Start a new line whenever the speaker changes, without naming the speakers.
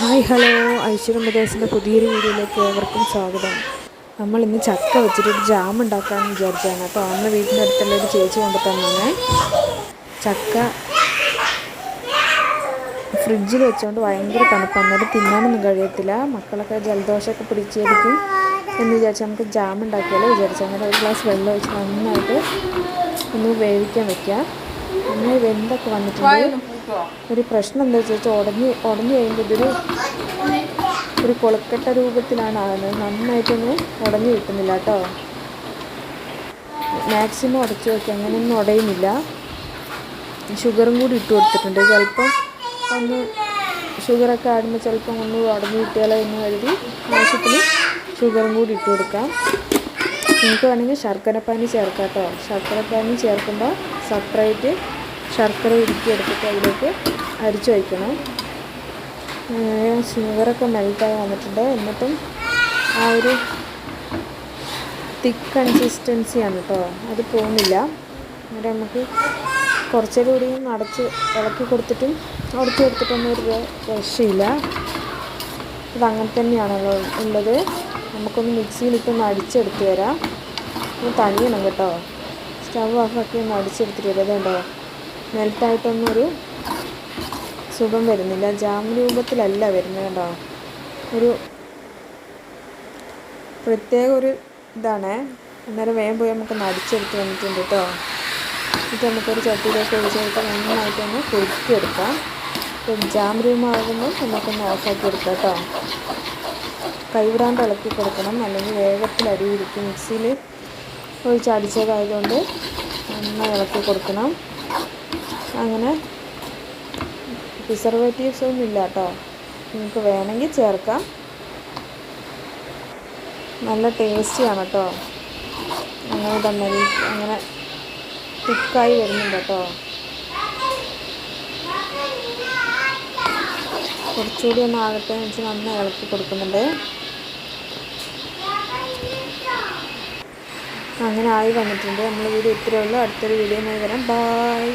Hi hello. Aishwarya മുദേശിന്റെ പുതിയൊരു വീഡിയോയിലേക്ക് ഏവർക്കും സ്വാഗതം. നമ്മൾ ഇന്ന് ചക്ക വെച്ചിട്ട് ഒരു ജാം ഉണ്ടാക്കാമെന്ന് വിചാരിച്ചാണ് അപ്പോൾ അന്ന് വീടിന്റെ അടുത്തുള്ള ഒരു ചേച്ചി കൊണ്ട് തന്നെ ചക്ക ഫ്രിഡ്ജിൽ വെച്ചുകൊണ്ട് ഭയങ്കര തണുപ്പാണ് അത് തിന്നാനൊന്നും കഴിയത്തില്ല. മക്കളൊക്കെ ജലദോഷമൊക്കെ പിടിച്ചെടുക്കും എന്ന് വിചാരിച്ച് നമുക്ക് ജാം ഉണ്ടാക്കിയാലോ വിചാരിച്ചു അങ്ങനെ ഒരു ഗ്ലാസ് വെള്ളം ഒഴിച്ച് നന്നായിട്ട് ഒന്ന് വേവിക്കാൻ വെക്കുക നന്നായി വെന്തൊക്കെ വന്നിട്ടുണ്ട്. ഒരു പ്രശ്നം എന്താ വെച്ചാൽ ഉടഞ്ഞ് ഉടഞ്ഞു കഴിയുമ്പോൾ ഇതൊരു ഒരു കൊളക്കട്ട രൂപത്തിലാണ് ആകുന്നത്. നന്നായിട്ടൊന്നും ഉടഞ്ഞു കിട്ടുന്നില്ല കേട്ടോ. മാക്സിമം ഉടച്ചു വെക്കുക അങ്ങനെയൊന്നും ഉടയുന്നില്ല. ഷുഗറും കൂടി ഇട്ട് കൊടുത്തിട്ടുണ്ട്. ചിലപ്പം ഒന്ന് ഷുഗറൊക്കെ ആടുമ്പോൾ ചിലപ്പം ഒന്ന് ഉടഞ്ഞു കിട്ടിയാലോ എന്ന് കരുതി ആവശ്യത്തിന് ഷുഗറും കൂടി ഇട്ട് കൊടുക്കാം. നിങ്ങൾക്ക് വേണമെങ്കിൽ ശർക്കരപ്പാനി ചേർക്കാം കേട്ടോ. ശർക്കരപ്പാനി ചേർക്കുമ്പോൾ സെപ്പറേറ്റ് ശർക്കര ഉരുക്കി എടുത്തിട്ട് അതിലേക്ക് അരിച്ചു വയ്ക്കണം. ഷുഗറൊക്കെ മെൽറ്റായി വന്നിട്ടുണ്ട്. എന്നിട്ടും ആ ഒരു തിക്ക് കൺസിസ്റ്റൻസിയാണ് കേട്ടോ അത് പോകുന്നില്ല. എന്നിട്ട് നമുക്ക് കുറച്ചുകൂടി കൂടിയും അടച്ച് ഇളക്കി കൊടുത്തിട്ടും ഉടച്ചു കൊടുത്തിട്ടൊന്നും ഒരു രക്ഷയില്ല. അങ്ങനെ തന്നെയാണല്ലോ ഉള്ളത്. നമുക്കൊന്ന് മിക്സിയിലിട്ടൊന്ന് അടിച്ചെടുത്ത് തരാം. ഒന്ന് തണിയണം കേട്ടോ. സ്റ്റവ് ഓഫാക്കി ഒന്ന് അടിച്ചെടുത്തിട്ട് വരും. മെൽറ്റായിട്ടൊന്നും ഒരു സുഖം വരുന്നില്ല. ജാം രൂപത്തിലല്ല വരുന്നത് കേട്ടോ. ഒരു പ്രത്യേക ഒരു ഇതാണ്. അന്നേരം വേഗം പോയി നമുക്കൊന്ന് അടിച്ചെടുത്ത് വന്നിട്ടുണ്ട് കേട്ടോ എന്നിട്ട് നമുക്കൊരു ചട്ടിയിലേക്ക് ഒഴിച്ച് കൊടുത്താൽ നന്നായിട്ടൊന്ന് ഇപ്പം ജാം രൂപമാകുമ്പോൾ നമുക്കൊന്ന് ഓഫാക്കി എടുക്കാം കേട്ടോ കൈവിടാണ്ട് ഇളക്കി കൊടുക്കണം. അല്ലെങ്കിൽ വേഗത്തിൽ അരിയിരിക്കും മിക്സിയിൽ ഒഴിച്ചടിച്ചതായതുകൊണ്ട് നന്നായി ഇളക്കി കൊടുക്കണം. അങ്ങനെ പ്രിസർവേറ്റീവ്സ് ഒന്നും ഇല്ല കേട്ടോ നിങ്ങൾക്ക് വേണമെങ്കിൽ ചേർക്കാം. നല്ല ടേസ്റ്റിയാണ് കേട്ടോ അങ്ങനെ തന്നെ അങ്ങനെ തിക്കായി വരുന്നുണ്ട് കേട്ടോ കുറച്ചുകൂടി ഒന്ന് ആകട്ടെ എന്ന് വെച്ച് നന്നായി ഇളക്കി കൊടുക്കുന്നുണ്ട്. അങ്ങനെ ആയി വന്നിട്ടുണ്ട്. നമ്മൾ വീഡിയോ ഇത്രയേ ഉള്ളൂ. അടുത്തൊരു വീഡിയോ വരാം. ബായ്